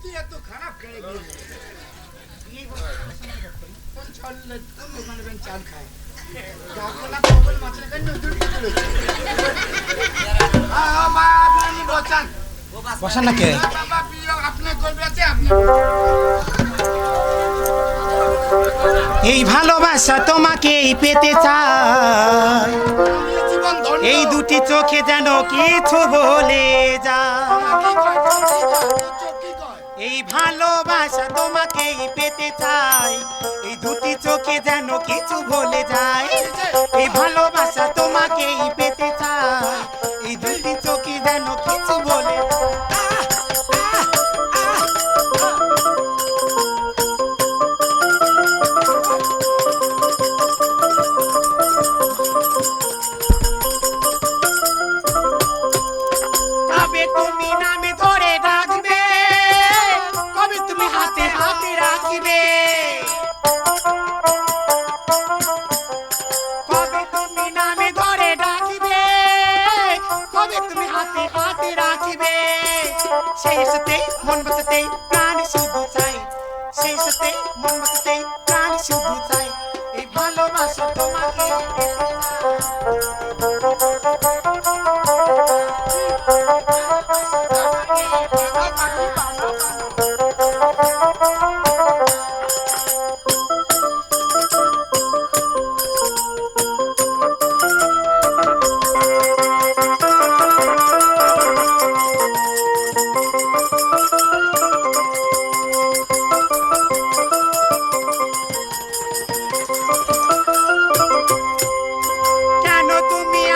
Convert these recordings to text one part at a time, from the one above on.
তুই এত খারাপ খেয়ে চাল খায়? মাছের বসান। না কে? আপনি করবে আছে আপনি এই ভালোবাসা তোমাকেই পেতে চাই। জীবন এই দুটি চোখে যেন কিছু বলে এই ভালোবাসা তোমাকেই পেতে চাই। এই দুটি চোখে যেন কিছু বলে হাতে রাখবে। কবে তুমি নামে ধরে ডাকবে? কবে তুমি হাতে হাতে রাখবে? সেই সাথে মন বাঁচাতে প্রাণ শুধু চাই। সেই সাথে মন বাঁচাতে প্রাণ শুধু চাই। এই ভালোবাসা তোমাকে।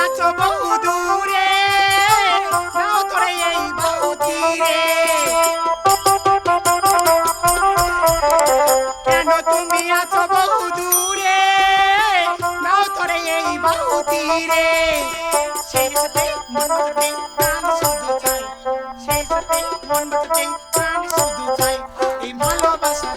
আছো বহু দূরে তোরে এই বহু তীরে কেন তুমি আছো বহু দূরে নাও তোরে এই বহু তীরে সেই সাথে মন বাঁচাতে প্রাণ শুধু চাই সেই সাথে প্রাণ শুধু চাই এই ভালোবাসা